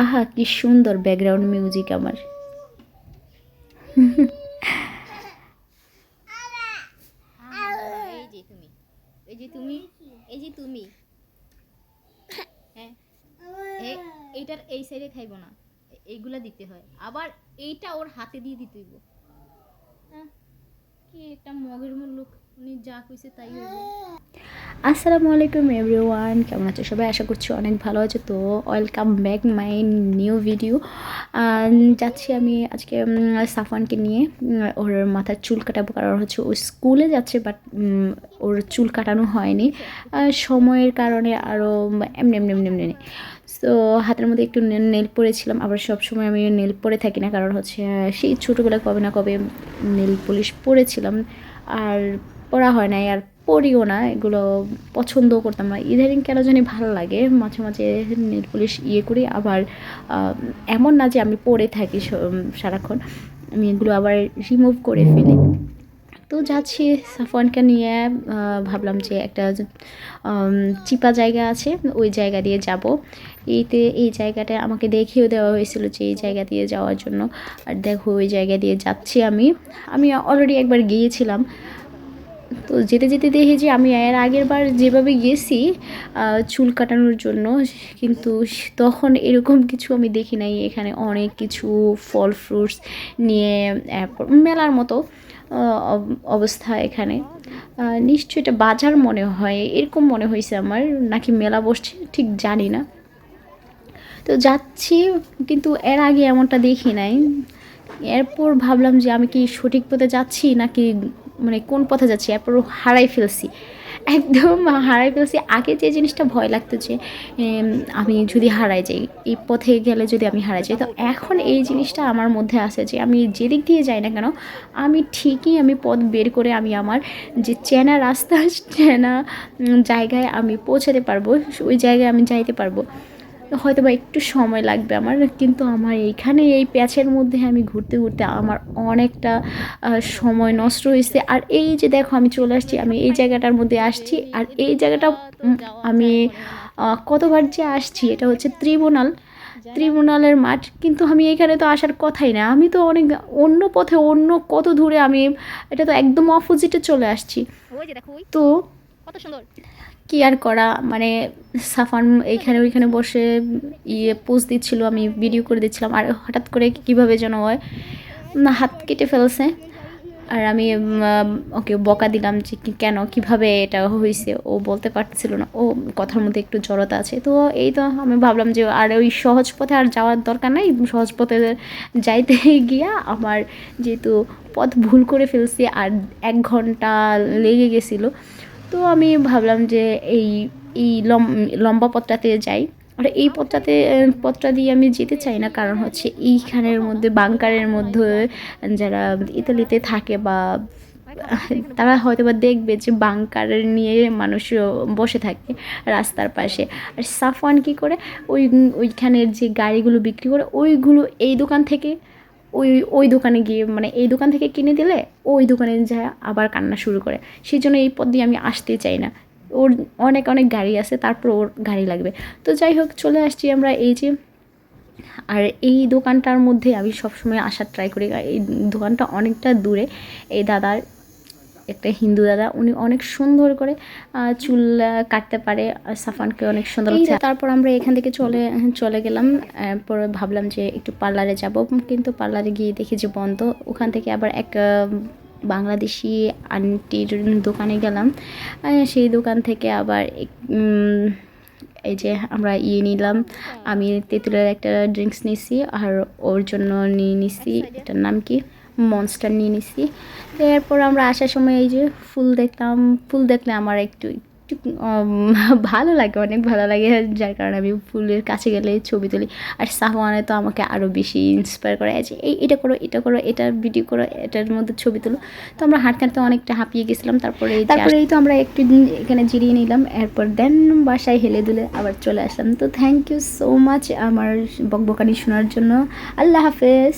আহা, কি সুন্দর ব্যাকগ্রাউন্ড মিউজিক আমার। এই যে তুমি, এই যে তুমি হ্যাঁ এইটার এই সাইডে খাইবো না এইগুলা দিতে হয়। আবার এইটা ওর হাতে দিয়ে দিতে হইব। হ্যাঁ কি একটা মগের মূল লোক। তাই আসসালামু আলাইকুম এভরিওয়ান, কেমন আছো সবাই? আশা করছি অনেক ভালো আছে। তো welcome back my new video. যাচ্ছি আমি আজকে সাফানকে নিয়ে। ওর মাথার চুল কাটাবো কারণ হচ্ছে ও স্কুলে যাচ্ছে, বাট ওর চুল কাটানো হয়নি। সময়ের কারণে আরও এমনি এমনি এমনি এমনি তো হাতের মধ্যে একটু নেল পরেছিলাম, আবার সব সময় আমি নেল পরে থাকি না, কারণ হচ্ছে সেই ছোটোবেলায় কবে না কবে নেল পলিশ পরেছিলাম। আর পরা হয় নাই আর পরিও না, এগুলো পছন্দও করতাম না। ইদানিং কেন জানি ভালো লাগে, মাঝে মাঝে নেল পুলিশ ইয়ে করি, আবার এমন না যে আমি পরে থাকি সারাক্ষণ, আমি এগুলো আবার রিমুভ করে ফেলি। তো যাচ্ছি সাফওয়ানকে নিয়ে ভাবলাম যে একটা চিপা জায়গা আছে, ওই জায়গা দিয়ে যাব। এইতে, এই জায়গাটা আমাকে দেখিয়েও দেওয়া হয়েছিল যে এই জায়গা দিয়ে যাওয়ার জন্য। আর দেখো, ওই জায়গা দিয়ে যাচ্ছি আমি। আমি অলরেডি একবার গিয়েছিলাম তো যেতে যেতে দেখি যে আমি এর আগের বার যেভাবে গেছি চুল কাটানোর জন্য, কিন্তু তখন এরকম কিছু আমি দেখি নাই। এখানে অনেক কিছু ফল ফ্রুটস নিয়ে মেলার মতো অবস্থা এখানে। নিশ্চয়ই এটা বাজার মনে হয়, এরকম মনে হয়েছে আমার, নাকি মেলা বসছে, ঠিক জানি না। তো যাচ্ছি, কিন্তু এর আগে এমনটা দেখি নাই। এরপর ভাবলাম যে আমি কি সঠিক পথে যাচ্ছি, নাকি মানে কোন পথে যাচ্ছি, এরপর হারাই ফেলছি। একদম হারাই ফেলছি। আগে যে জিনিসটা ভয় লাগতো যে আমি যদি হারাই যাই, এই পথে গেলে যদি আমি হারাই যাই, তো এখন এই জিনিসটা আমার মধ্যে আছে যে, আমি যেদিক দিয়ে যাই না কেন, আমি ঠিকই আমি পথ বের করে আমি আমার যে চেনা রাস্তা, চেনা জায়গায় আমি পৌঁছাতে পারব, ওই জায়গায় আমি যাইতে পারব। হয়তো বা একটু সময় লাগবে আমার কিন্তু আমার এইখানে এই প্যাচের মধ্যে আমি ঘুরতে ঘুরতে আমার অনেকটা সময় নষ্ট হয়েছে। আর এই যে দেখো আমি চলে আসছি আমি এই জায়গাটার মধ্যে আসছি আর এই জায়গাটা আমি কতবার যে আসছি এটা হচ্ছে ত্রিভুনাল ত্রিভুনালের মাঠ কিন্তু আমি এখানে তো আসার কথাই না। আমি তো অনেক অন্য পথে অন্য কত দূরে আমি এটা তো একদম অপোজিটে চলে আসছি। তো কি আর করা মানে সাফান এইখানে ওইখানে বসে ইয়ে পোজ দিচ্ছিল, আমি ভিডিও করে দিচ্ছিলাম। আর হঠাৎ করে কীভাবে যেন হয়, না, হাত কেটে ফেলছে। আর আমি ওকে বকা দিলাম যে কেন? কীভাবে এটা হয়েছে? ও বলতে পারছিল না। ও কথার মধ্যে একটু জড়তা আছে। তো এই তো আমি ভাবলাম যে, আর ওই সহজ পথে আর যাওয়ার দরকার নাই। সহজ পথে যাইতে গিয়া আমার যেহেতু পথ ভুল করে ফেলছি, আর এক ঘণ্টা লেগে গেছিল তো আমি ভাবলাম যে এই এই লম- লম্বা পথটাতে যাই। আর এই পথটাতে পথটা দিয়ে আমি যেতে চাই না, কারণ হচ্ছে এইখানের মধ্যে, বাংকারের মধ্যে, যারা ইতালিতে থাকে বা, তারা হয়তো বা দেখবে যে বাংকার নিয়ে মানুষ বসে থাকে রাস্তার পাশে। আর সাফওয়ান কী করে? ওই, ওইখানের যে গাড়িগুলো বিক্রি করে, ওইগুলো এই দোকান থেকে ওই ওই দোকানে গিয়ে মানে এই দোকান থেকে কিনে দিলে ওই দোকানে যায় আবার কান্না শুরু করে। সেই জন্য এই পথ দিয়ে আমি আসতে চাই না। ওর অনেক অনেক গাড়ি আছে, তারপর ওর গাড়ি লাগবে। তো যাই হোক, চলে আসছি আমরা এই যে, আর এই দোকানটার মধ্যে আমি সবসময় আসার ট্রাই করি। এই দোকানটা অনেকটা দূরে। এই দাদার একটা হিন্দু দাদা উনি অনেক সুন্দর করে চুল কাটতে পারে সাফানকে অনেক সুন্দর লাগছে। তারপর আমরা এখান থেকে চলে চলে গেলাম পরে ভাবলাম যে একটু পার্লারে যাব কিন্তু পার্লারে গিয়ে দেখি যে বন্ধ। ওখান থেকে আবার এক বাংলাদেশি আন্টির দোকানে গেলাম। সেই দোকান থেকে আবার এই যে আমরা ইয়ে নিলাম আমি তেঁতুলের একটা ড্রিঙ্কস নিছি আর ওর জন্য নিয়ে নিছি এটার নাম কি? মনস্টার নিয়ে নিছি। এরপর আমরা আসার সময় এই যে ফুল দেখলাম, ফুল দেখলে আমার একটু একটু ভালো লাগে, অনেক ভালো লাগে। যার কারণে আমি ফুলের কাছে গেলে ছবি তুলি। আর সাহওয়ানে তো আমাকে আরও বেশি ইন্সপায়ার করে। আছে এই, এটা করো এটা করো, এটা ভিডিও করো, এটার মধ্যে ছবি তুলো। তো আমরা হাঁটতে হাঁটতে অনেকটা হাঁপিয়ে গেছিলাম। তারপরে তারপরে এই তো আমরা একটু এখানে জিরিয়ে নিলাম। এরপর দেন বাসায় হেলে দুলে আবার চলে আসলাম। তো থ্যাংক ইউ সো মাচ আমার বকবকানি শোনার জন্য। আল্লাহ হাফেজ।